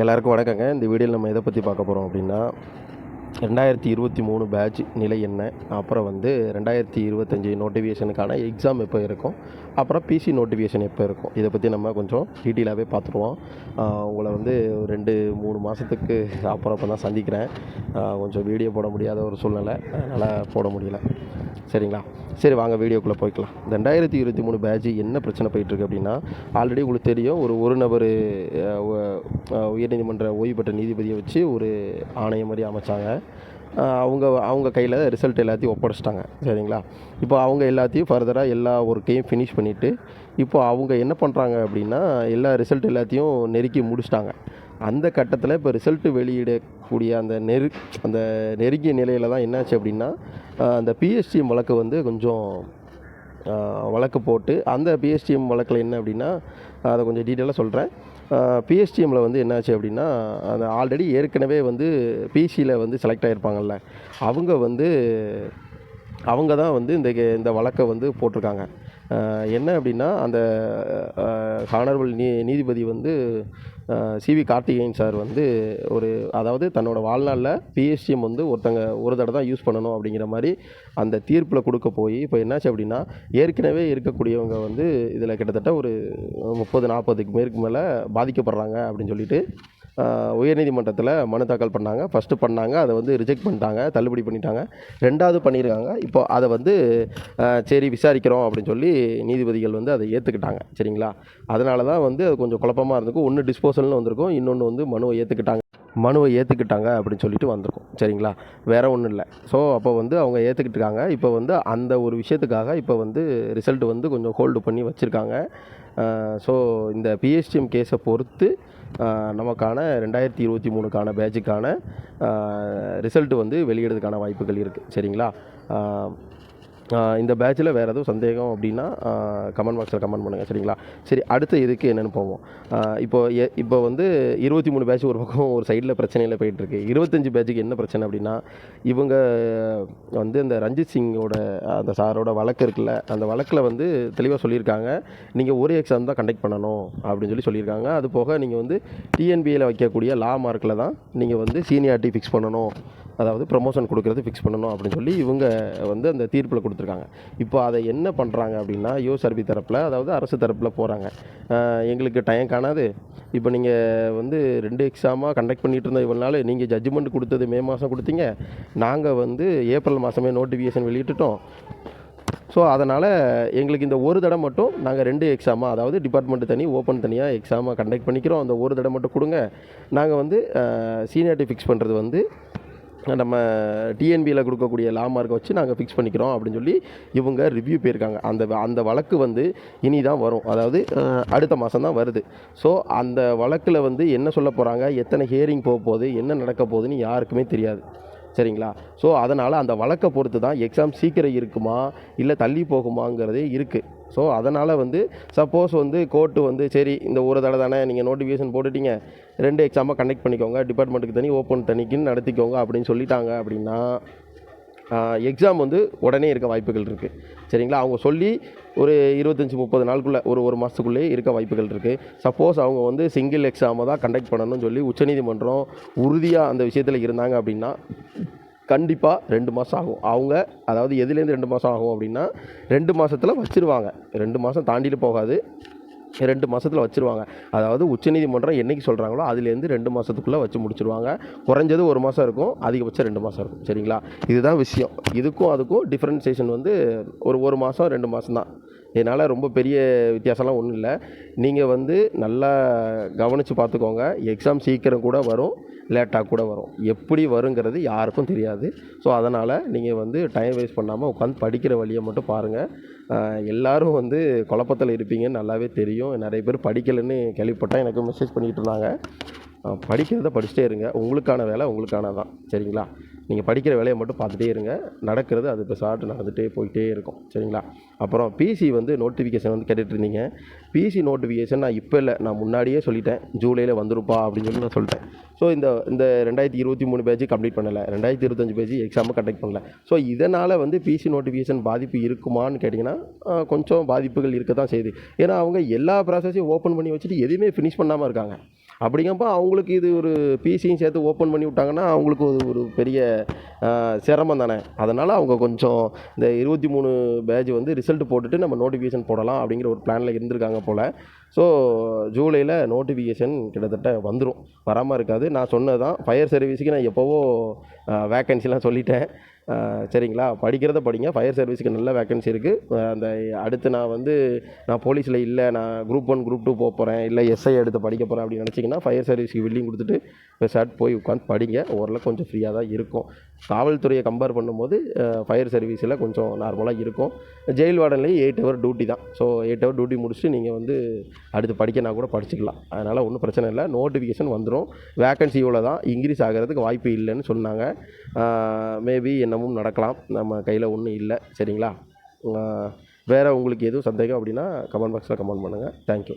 எல்லாருக்கும் வணக்கங்க. இந்த வீடியோவில் நம்ம எதை பற்றி பார்க்க போகிறோம் அப்படின்னா ரெண்டாயிரத்தி இருபத்தி மூணு பேட்ச் நிலை என்ன? அப்புறம் வந்து ரெண்டாயிரத்தி இருபத்தஞ்சி நோட்டிஃபிகேஷனுக்கான எக்ஸாம் எப்போ இருக்கும்? அப்புறம் பிசி நோட்டிஃபிகேஷன் எப்போ இருக்கும்? இதை பற்றி நம்ம கொஞ்சம் டீட்டெயிலாகவே பார்த்துருவோம். உங்களை வந்து ரெண்டு மூணு மாதத்துக்கு அப்புறம் அப்போ தான் சந்திக்கிறேன் கொஞ்சம் வீடியோ போட முடியாத ஒரு சூழ்நிலை. அதனால் போட முடியல. சரிங்களா? சரி வாங்க வீடியோக்குள்ளே போய்க்கலாம். ரெண்டாயிரத்தி இருபத்தி மூணு பேட்ச் என்ன பிரச்சனை போயிட்டுருக்கு அப்படின்னா ஆல்ரெடி உங்களுக்கு தெரியும் ஒரு ஒரு நபர் உயர்நீதிமன்ற ஓய்வு பெற்ற நீதிபதியை வச்சு ஒரு ஆணையம் மாதிரி அமைச்சாங்க. அவங்க அவங்க கையில் ரிசல்ட் எல்லாத்தையும் ஒப்படைச்சிட்டாங்க. சரிங்களா? இப்போ அவங்க எல்லாத்தையும் ஃபர்தராக எல்லா ஒர்க்கையும் ஃபினிஷ் பண்ணிவிட்டு இப்போ அவங்க என்ன பண்ணுறாங்க அப்படின்னா எல்லா ரிசல்ட் எல்லாத்தையும் நெருக்கி முடிச்சிட்டாங்க. அந்த கட்டத்தில் இப்போ ரிசல்ட்டு வெளியிடக்கூடிய அந்த நெரு அந்த நெருங்கிய நிலையில் தான் என்னாச்சு அப்படின்னா அந்த பிஎஸ்டிஎம் வழக்கு வந்து கொஞ்சம் வழக்கு போட்டு அந்த பிஎஸ்டிஎம் வழக்கில் என்ன அப்படின்னா அதை கொஞ்சம் டீட்டெயிலாக சொல்கிறேன் பிஎஸ்டிஎம்மில் வந்து என்னாச்சு அப்படின்னா அந்த ஆல்ரெடி ஏற்கனவே வந்து பிசியில் வந்து செலக்ட் ஆகிருப்பாங்கல்ல அவங்க வந்து அவங்க தான் வந்து இந்த கே- இந்த வழக்கை வந்து போட்டிருக்காங்க. என்ன அப்படின்னா அந்த ஹானரபுள் நீ நீதிபதி வந்து சிவி கார்த்திகேயன் சார் வந்து ஒரு அதாவது தன்னோட வாழ்நாளில் பிஎஸ்டிஎம் வந்து ஒருத்தங்க ஒரு தடவை தான் யூஸ் பண்ணணும் அப்படிங்கிற மாதிரி அந்த தீர்ப்பில் கொடுக்க போய் இப்போ என்னாச்சு அப்படின்னா ஏற்கனவே இருக்கக்கூடியவங்க வந்து இதில் கிட்டத்தட்ட ஒரு முப்பது நாற்பதுக்கு மேற்கு மேலே பாதிக்கப்படுறாங்க அப்படின்னு சொல்லிட்டு உயர்நீதிமன்றத்தில் மனு தாக்கல் பண்ணாங்க. ஃபஸ்ட்டு பண்ணாங்க அதை வந்து ரிஜெக்ட் பண்ணிட்டாங்க தள்ளுபடி பண்ணிட்டாங்க. ரெண்டாவது பண்ணியிருக்காங்க. இப்போ அதை வந்து சரி விசாரிக்கிறோம் அப்படின்னு சொல்லி நீதிபதிகள் வந்து அதை ஏற்றுக்கிட்டாங்க சரிங்களா? அதனால தான் வந்து அது கொஞ்சம் குழப்பமாக இருந்திருக்கும். ஒன்று டிஸ்போசல்னு வந்திருக்கும் இன்னொன்று வந்து மனுவை ஏற்றுக்கிட்டாங்க மனுவை ஏற்றுக்கிட்டாங்க அப்படின்னு சொல்லிட்டு வந்திருக்கும். சரிங்களா? வேற ஒன்றும் இல்லை. ஸோ அப்போ வந்து அவங்க ஏற்றுக்கிட்டுருக்காங்க இப்போ வந்து அந்த ஒரு விஷயத்துக்காக இப்போ வந்து ரிசல்ட் வந்து கொஞ்சம் ஹோல்டு பண்ணி வச்சுருக்காங்க. ஸோ இந்த பிஎஸ்டிஎம் கேஸை பொறுத்து நமக்கான ரெண்டாயிரத்தி இருபத்தி மூணுக்கான பேட்சுக்கான ரிசல்ட் வந்து வெளியிடுறதுக்கான வாய்ப்புகள் இருக்குது சரிங்களா? இந்த பேட்சில் வேறு எதுவும் சந்தேகம் அப்படின்னா கமெண்ட் பாக்ஸில் கமெண்ட் பண்ணுங்கள் சரிங்களா? சரி அடுத்த இதுக்கு என்னென்னு போவோம். இப்போ எ- இப்போ வந்து இருபத்தி மூணு பேட்ச் ஒரு பக்கம் ஒரு சைடில் பிரச்சனையில் போயிட்டுருக்கு. இருபத்தஞ்சி பேட்சுக்கு என்ன பிரச்சனை அப்படின்னா இவங்க வந்து இந்த ரஞ்சித் சிங்கோட அந்த சாரோட வழக்கு இருக்குல்ல அந்த வழக்கில் வந்து தெளிவாக சொல்லியிருக்காங்க. நீங்கள் ஒரு எக்ஸாம் தான் கண்டக்ட் பண்ணணும் அப்படின்னு சொல்லி சொல்லியிருக்காங்க. அது போக நீங்கள் வந்து டிஎன்பிஏல வைக்கக்கூடிய லா மார்க்கில் தான் நீங்கள் வந்து சீனியாரிட்டி ஃபிக்ஸ் பண்ணணும். அதாவது ப்ரொமோஷன் கொடுக்கறது ஃபிக்ஸ் பண்ணணும் அப்படின்னு சொல்லி இவங்க வந்து அந்த தீர்ப்பில் கொடுத்துருக்காங்க. இப்போ அதை என்ன பண்ணுறாங்க அப்படின்னா யூஎஸ்ஆர்பி தரப்பில் அதாவது அரசு தரப்பில் போகிறாங்க எங்களுக்கு டைம் காணாது. இப்போ நீங்கள் வந்து ரெண்டு எக்ஸாமாக கண்டக்ட் பண்ணிட்டு இருந்த இவ்வளோ நாள் நீங்கள் ஜட்ஜ்மெண்ட் கொடுத்தது மே மாதம் கொடுத்தீங்க. நாங்கள் வந்து ஏப்ரல் மாதமே நோட்டிஃபிகேஷன் வெளியிட்டுட்டோம். ஸோ அதனால் எங்களுக்கு இந்த ஒரு தடவை மட்டும் நாங்கள் ரெண்டு எக்ஸாமாக அதாவது டிபார்ட்மெண்ட் தனி ஓப்பன் தனியாக எக்ஸாமாக கண்டக்ட் பண்ணிக்கிறோம். அந்த ஒரு தடவை மட்டும் கொடுங்க. நாங்கள் வந்து சீனியாரிட்டி ஃபிக்ஸ் பண்ணுறது வந்து நம்ம டிஎன்பியில் கொடுக்கக்கூடிய லா மார்க்கை வச்சு நாங்கள் ஃபிக்ஸ் பண்ணிக்கிறோம் அப்படின்னு சொல்லி இவங்க ரிவ்யூ போயிருக்காங்க. அந்த அந்த வழக்கு வந்து இனி தான் வரும். அதாவது அடுத்த மாதம் தான் வருது. ஸோ அந்த வழக்கில் வந்து என்ன சொல்ல போகிறாங்க எத்தனை ஹியரிங் போக போகுது? என்ன நடக்க போகுதுன்னு யாருக்குமே தெரியாது. சரிங்களா? ஸோ அதனால் அந்த வழக்கை பொறுத்து தான் எக்ஸாம் சீக்கிரம் இருக்குமா? இல்லை தள்ளி போகுமாங்கிறதே இருக்குது ஸோ அதனால் வந்து சப்போஸ் வந்து கோர்ட்டு வந்து சரி இந்த ஒரு தடவை தானே நீங்கள் நோட்டிஃபிகேஷன் போட்டுட்டீங்க. ரெண்டு எக்ஸாமாக கண்டக்ட் பண்ணிக்கோங்க. டிபார்ட்மெண்ட்டுக்கு தனி ஓப்பன் தனிக்குன்னு நடத்திக்கோங்க அப்படின்னு சொல்லிட்டாங்க அப்படின்னா எக்ஸாம் வந்து உடனே இருக்க வாய்ப்புகள் இருக்குது சரிங்களா? அவங்க சொல்லி ஒரு இருபத்தஞ்சி முப்பது நாளுக்குள்ளே ஒரு ஒரு மாதத்துக்குள்ளேயே இருக்க வாய்ப்புகள் இருக்குது சப்போஸ் அவங்க வந்து சிங்கிள் எக்ஸாமை தான் கண்டக்ட் பண்ணணும்னு சொல்லி உச்சநீதிமன்றம் உறுதியாக அந்த விஷயத்தில் இருந்தாங்க அப்படின்னா கண்டிப்பாக ரெண்டு மாதம் ஆகும். அவங்க அதாவது எதுலேருந்து ரெண்டு மாதம் ஆகும் அப்படின்னா ரெண்டு மாதத்தில் வச்சுருவாங்க. ரெண்டு மாதம் தாண்டிட்டு போகாது. ரெண்டு மாதத்தில் வச்சுருவாங்க. அதாவது உச்சநீதிமன்றம் என்னைக்கு சொல்கிறாங்களோ அதுலேருந்து ரெண்டு மாதத்துக்குள்ளே வச்சு முடிச்சிருவாங்க. குறைஞ்சது ஒரு மாதம் இருக்கும் அதிகபட்சம் ரெண்டு மாதம் இருக்கும். சரிங்களா? இதுதான் விஷயம். இதுக்கும் அதுக்கும் டிஃப்ரென்சேஷன் வந்து ஒரு ஒரு மாதம் ரெண்டு மாதம் தான் இதனால் ரொம்ப பெரிய வித்தியாசம்லாம் ஒன்றும் இல்லை. நீங்கள் வந்து நல்லா கவனித்து பார்த்துக்கோங்க எக்ஸாம் சீக்கிரம் கூட வரும் லேட்டாக கூட வரும். எப்படி வருங்கிறது யாருக்கும் தெரியாது. ஸோ அதனால் நீங்கள் வந்து டைம் வேஸ்ட் பண்ணாமல் உட்காந்து படிக்கிற வழியை மட்டும் பாருங்கள் எல்லாரும் வந்து குழப்பத்தில் இருப்பீங்கன்னு நல்லாவே தெரியும். நிறைய பேர் படிக்கலைன்னு கேள்விப்பட்டேன் எனக்கு மெசேஜ் பண்ணிக்கிட்டு இருந்தாங்க. படிக்கிறத படிச்சுட்டே இருங்க. உங்களுக்கான வேலை உங்களுக்கான தான் சரிங்களா? நீங்கள் படிக்கிற வேலையை மட்டும் பார்த்துட்டே இருங்க. நடக்கிறது அது இப்போ சாட்டு நடந்துகிட்டே போயிட்டே இருக்கும். சரிங்களா? அப்புறம் பிசி வந்து நோட்டிஃபிகேஷன் வந்து கேட்டுட்ருந்தீங்க பிசி நோட்டிஃபிகேஷன் நான் இப்போ இல்லை. நான் முன்னாடியே சொல்லிட்டேன். ஜூலையில் வந்துருப்பா அப்படின்னு சொல்லி நான் சொல்லிட்டேன். ஸோ இந்த இந்த ரெண்டாயிரத்தி இருபத்தி மூணு பேஜ் கம்ப்ளீட் பண்ணலை. ரெண்டாயிரத்தி இருபத்தஞ்சு பேஜ் எக்ஸாமை கண்டக்ட் பண்ணல. ஸோ இதனால் வந்து பிசி நோட்டிஃபிகேஷன் பாதிப்பு இருக்குமான்னு கேட்டிங்கன்னா கொஞ்சம் பாதிப்புகள் இருக்க தான் செய்யுது. ஏன்னா அவங்க எல்லா ப்ராசஸையும் ஓப்பன் பண்ணி வச்சுட்டு எதுவுமே ஃபினிஷ் பண்ணாமல் இருக்காங்க. அப்படிங்கப்போ அவங்களுக்கு இது ஒரு பிசியும் சேர்த்து ஓப்பன் பண்ணி விட்டாங்கன்னா அவங்களுக்கு அது ஒரு பெரிய சிரமம் தானே. அதனால் அவங்க கொஞ்சம் இந்த இருபத்தி மூணு பேட்ச் வந்து ரிசல்ட் போட்டுட்டு நம்ம நோட்டிஃபிகேஷன் போடலாம் அப்படிங்கிற ஒரு பிளானில் இருந்திருக்காங்க போல். ஸோ ஜூலையில் நோட்டிஃபிகேஷன் கிட்டத்தட்ட வந்துடும் வராமல் இருக்காது. நான் சொன்னது தான் ஃபயர் சர்வீஸுக்கு நான் எப்போவோ வேக்கன்சிலாம் சொல்லிட்டேன். சரிங்களா? படிக்கிறத படிங்க. ஃபயர் சர்வீஸுக்கு நல்ல வேக்கன்சி இருக்குது அந்த அடுத்து நான் வந்து நான் போலீஸில் இல்லை. நான் குரூப் ஒன் குரூப் டூ போக போகிறேன் இல்லை எஸ்ஐ எடுத்து படிக்க போகிறேன் அப்படின்னு நினச்சிங்கன்னா ஃபயர் சர்வீஸுக்கு வில்லிங் கொடுத்துட்டு ஷர்ட் போய் உட்காந்து படிங்க. ஓரளவுக்கு கொஞ்சம் ஃப்ரீயாக தான் இருக்கும். காவல்துறையை கம்பேர் பண்ணும்போது ஃபயர் சர்வீஸில் கொஞ்சம் நார்மலாக இருக்கும். ஜெயில் வார்டன்லேயும் எயிட் ஹவர் டியூட்டி தான். ஸோ எயிட் ஹவர் டியூட்டி முடிச்சுட்டு நீங்கள் வந்து அடுத்து படிக்கனா கூட படிச்சுக்கலாம். அதனால் ஒன்றும் பிரச்சனை இல்லை. நோட்டிஃபிகேஷன் வந்துடும் வேக்கன்சி இவ்வளோ தான் இன்க்ரீஸ் ஆகிறதுக்கு வாய்ப்பு இல்லைன்னு சொன்னாங்க. மேபி என்னமும் நடக்கலாம். நம்ம கையில் ஒன்றும் இல்லை. சரிங்களா? வேறு உங்களுக்கு எதுவும் சந்தேகம் அப்படின்னா கமெண்ட் பாக்ஸில் கமெண்ட் பண்ணுங்கள் தேங்க்யூ